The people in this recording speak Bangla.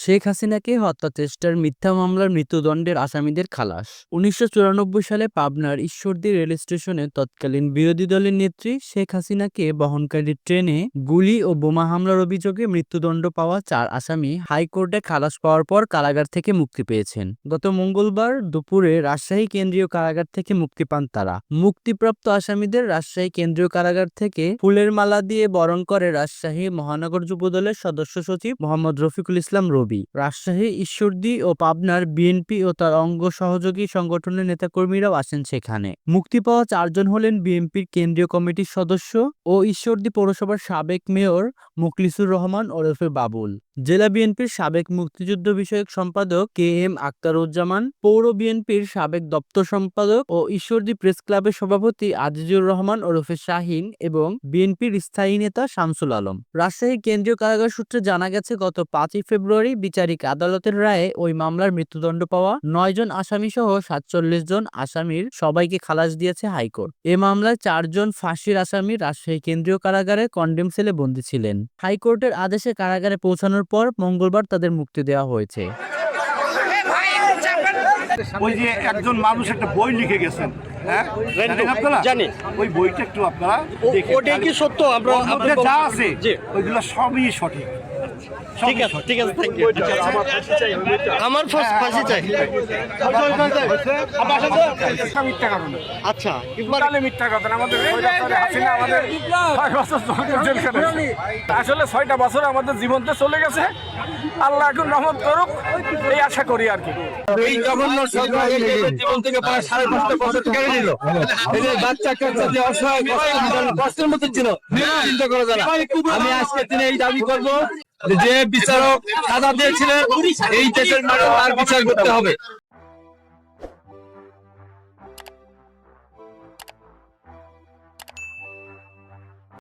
শেখ হাসিনাকে হত্যা চেষ্টার মিথ্যা মামলার মৃত্যুদণ্ডের আসামিদের খালাস। উনিশশো চুরানব্বই সালে পাবনার ঈশ্বরদী রেল স্টেশনে তৎকালীন বিরোধী দলের নেত্রী শেখ হাসিনাকে বহনকারী ট্রেনে গুলি ও বোমা হামলার অভিযোগে মৃত্যুদণ্ড পাওয়া চার আসামি হাইকোর্টে খালাস পাওয়ার পর কারাগার থেকে মুক্তি পেয়েছেন। গত মঙ্গলবার দুপুরে রাজশাহী কেন্দ্রীয় কারাগার থেকে মুক্তি পান তারা। মুক্তিপ্রাপ্ত আসামিদের রাজশাহী কেন্দ্রীয় কারাগার থেকে ফুলের মালা দিয়ে বরণ করে রাজশাহী মহানগর যুবদলের সদস্য সচিব মোহাম্মদ রফিকুল ইসলাম রবি। রাজশাহী, ঈশ্বরদী ও পাবনার বিএনপি ও তার অঙ্গ সহযোগী সংগঠনের নেতাকর্মীরাও আসেন সেখানে। মুক্তি পাওয়া চারজন হলেন বিএনপির কেন্দ্রীয় কমিটির সদস্য ও ঈশ্বরদী পৌরসভার সাবেক মেয়র মুখলিসুর রহমান ওরফে বাবুল। জেলা বিএনপির সাবেক মুক্তিযুদ্ধ বিষয়ক সম্পাদক কে এম আক্তারুজ্জামান, পৌর বিএনপির সাবেক দপ্তর সম্পাদক ও ঈশ্বরদী প্রেস ক্লাবের সভাপতি আজিজুর রহমান ওরফে শাহিন এবং বিএনপির স্থায়ী নেতা শামসুল আলম। রাজশাহী কেন্দ্রীয় কারাগার সূত্রে জানা গেছে, গত পাঁচই ফেব্রুয়ারি বিচারিক আদালতের রায়ে ওই মামলার মৃত্যুদণ্ড পাওয়া নয় জন আসামি সহ সাতচল্লিশ জন আসামির সবাইকে খালাস দিয়েছে হাইকোর্ট। এ মামলায় চারজন ফাঁসির আসামি রাজশাহী কেন্দ্রীয় কারাগারে কন্ডেম সেলে বন্দী ছিলেন। হাইকোর্টের আদেশে কারাগারে পৌঁছানোর পর মঙ্গলবার তাদের মুক্তি দেওয়া হয়েছে। ওই যে একজন মানুষ একটা বই লিখে গেছেন হ্যাঁ? জানি। ওই বইটা একটু আপনারা ওটাই কি সত্য? আমরা যা আছে ওইগুলো সবই সঠিক। ঠিক আছে ঠিক আছে থ্যাংক ইউ আমার ফাঁসি চাই আচ্ছা। আসলে ছয়টা বছর আমাদের জীবন তো চলে গেছে। আল্লাহ এখন রহমত করুক এই আশা করি আর কি। এই জঘন্য এই জীবন থেকে প্রায় সাড়ে পাঁচটা বছর কেড়ে নিল। এদের বাচ্চা কাচ্চা যে অসহায় কষ্টের মধ্যে ছিল চিন্তা করা যায় আমি আজকে দিনে এই দাবি করব যে বিচারক সাজা দিয়েছিলেন এই দেশের মানুষ তার বিচার করতে হবে।